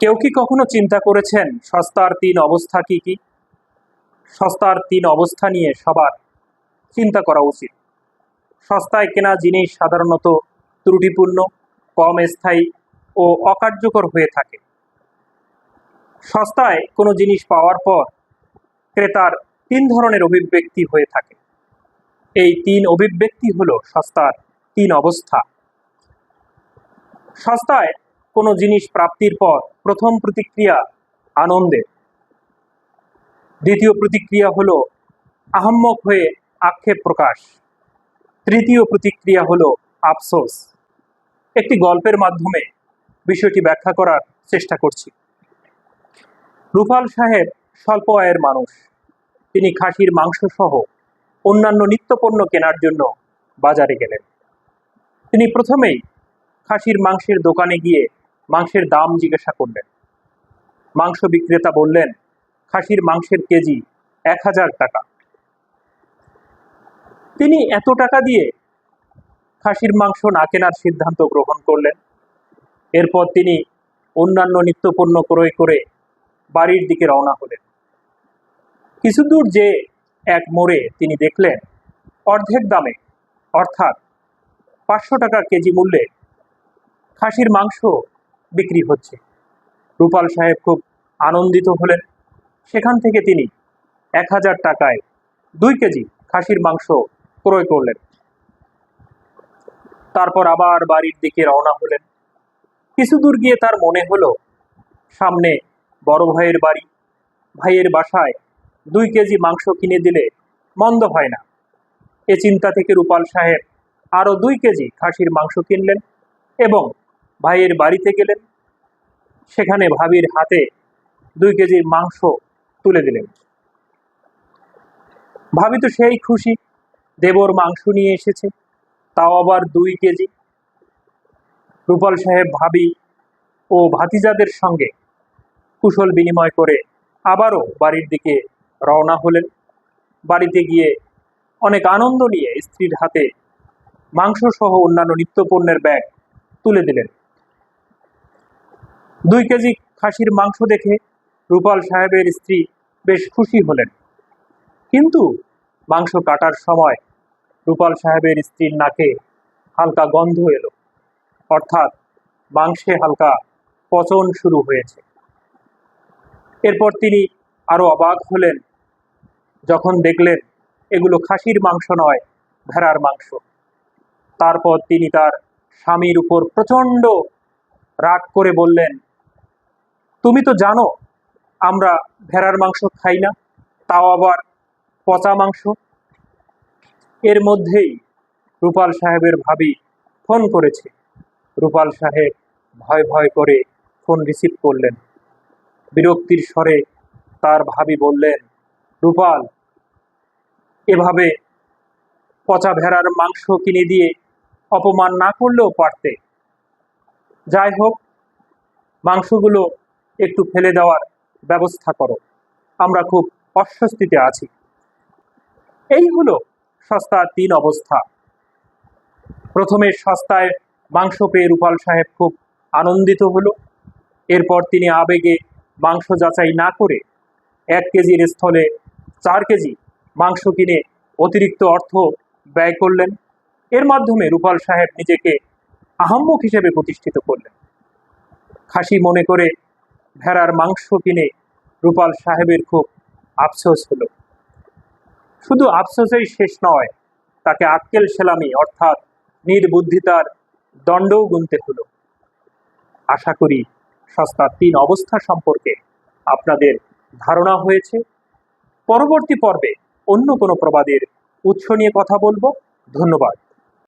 কেউ কি কখনো চিন্তা করেছেন সস্তার তিন অবস্থা কি কি? সস্তার তিন অবস্থা নিয়ে সবার চিন্তা করা উচিত। সস্তায় কেনা জিনিস সাধারণত ত্রুটিপূর্ণ, কম স্থায়ী ও অকার্যকর হয়ে থাকে। সস্তায় কোনো জিনিস পাওয়ার পর ক্রেতার তিন ধরনের অভিব্যক্তি হয়ে থাকে। এই তিন অভিব্যক্তি হলো সস্তার তিন অবস্থা। সস্তায় কোনো জিনিস প্রাপ্তির পর প্রথম প্রতিক্রিয়া আনন্দের দ্বিতীয় প্রতিক্রিয়া হলো আহম্মক হয়ে আক্ষেপ প্রকাশ। তৃতীয় প্রতিক্রিয়া হলো আফসোস। একটি গল্পের মাধ্যমে বিষয়টি ব্যাখ্যা করার চেষ্টা করছি। রুপাল সাহেব স্বল্প আয়ের মানুষ। তিনি খাসির মাংস সহ অন্যান্য নিত্যপণ্য কেনার জন্য বাজারে গেলেন। তিনি প্রথমেই খাসির মাংসের দোকানে গিয়ে মাংসের দাম জিজ্ঞাসা করলেন। মাংস বিক্রেতা বললেন, খাসির মাংসের কেজি এক হাজার টাকা। তিনি এত টাকা দিয়ে খাসির মাংস না কেনার সিদ্ধান্ত গ্রহণ করলেন। এরপর তিনি অন্যান্য নিত্যপণ্য ক্রয় করে বাড়ির দিকে রওনা হলেন। কিছু দূর যে এক মোড়ে তিনি দেখলেন, অর্ধেক দামে, অর্থাৎ পাঁচশো টাকা কেজি মূল্যে খাসির মাংস বিক্রি হচ্ছে। রূপাল সাহেব খুব আনন্দিত হলেন। সেখান থেকে তিনি এক হাজার টাকায় দুই কেজি খাসির মাংস ক্রয় করলেন। তারপর আবার বাড়ির দিকে রওনা হলেন। কিছু দূর গিয়ে তার মনে হলো, সামনে বড় ভাইয়ের বাড়ি। ভাইয়ের বাসায় দুই কেজি মাংস কিনে দিলে মন্দ হয় না। এ চিন্তা থেকে রূপাল সাহেব আরও দুই কেজি খাসির মাংস কিনলেন এবং ভাইয়ের বাড়িতে গেলেন। সেখানে ভাবির হাতে দুই কেজি মাংস তুলে দিলেন। ভাবি তো সেই খুশি, দেবর মাংস নিয়ে এসেছে, তাও আবার দুই কেজি। রূপাল সাহেব, ভাবি ও ভাতিজাদের সঙ্গে কুশল বিনিময় করে আবারও বাড়ির দিকে রওনা হলেন। বাড়িতে গিয়ে অনেক আনন্দ নিয়ে স্ত্রীর হাতে মাংস সহ অন্যান্য নিত্যপণ্যের ব্যাগ তুলে দিলেন। দুই কেজি খাসির মাংস দেখে রূপাল সাহেবের স্ত্রী বেশ খুশি হলেন। কিন্তু মাংস কাটার সময় রূপাল সাহেবের স্ত্রীর নাকে হালকা গন্ধ এলো। অর্থাৎ মাংসে হালকা পচন শুরু হয়েছে। এরপর তিনি আরও অবাক হলেন, যখন দেখলেন এগুলো খাসির মাংস নয়, ভেড়ার মাংস। তারপর তিনি তার স্বামীর উপর প্রচণ্ড রাগ করে বললেন তুমি তো জানো, আমরা ভেড়ার মাংস খাই না, তাও আবার পচা মাংস। এর মধ্যেই রূপাল সাহেবের ভাবি ফোন করেছে। রূপাল সাহেব ভয় ভয় করে ফোন রিসিভ করলেন। বিরক্তির স্বরে তার ভাবি বললেন, রূপাল, এভাবে পচা ভেড়ার মাংস কিনে দিয়ে অপমান না করলেও পারতে। যাই হোক, মাংসগুলো একটু ফেলে দেওয়ার ব্যবস্থা করো। আমরা খুব অস্বস্তিতে আছি। এই হলো সস্তা তিন অবস্থা। প্রথমে সস্তায় মাংস পেয়ে রূপাল সাহেব খুব আনন্দিত হলো। এরপর তিনি আবেগে মাংস যাচাই না করে এক কেজির স্থলে চার কেজি মাংস কিনে অতিরিক্ত অর্থ ব্যয় করলেন। এর মাধ্যমে রূপাল সাহেব নিজেকে আহাম্মক হিসেবে প্রতিষ্ঠিত করলেন। খাসি মনে করে ভেড়ার মাংস কিনে রূপাল সাহেবের খুব আফসোস হলো। শুধু আফসোসেই শেষ নয়, তাকে আক্কেল সেলামি অর্থাৎ নির্বুদ্ধিতার দণ্ডও গুনতে হলো। আশা করি সস্তার তিন অবস্থা সম্পর্কে আপনাদের ধারণা হয়েছে। পরবর্তী পর্বে অন্য কোনো প্রবাদের উৎস নিয়ে কথা বলব। ধন্যবাদ।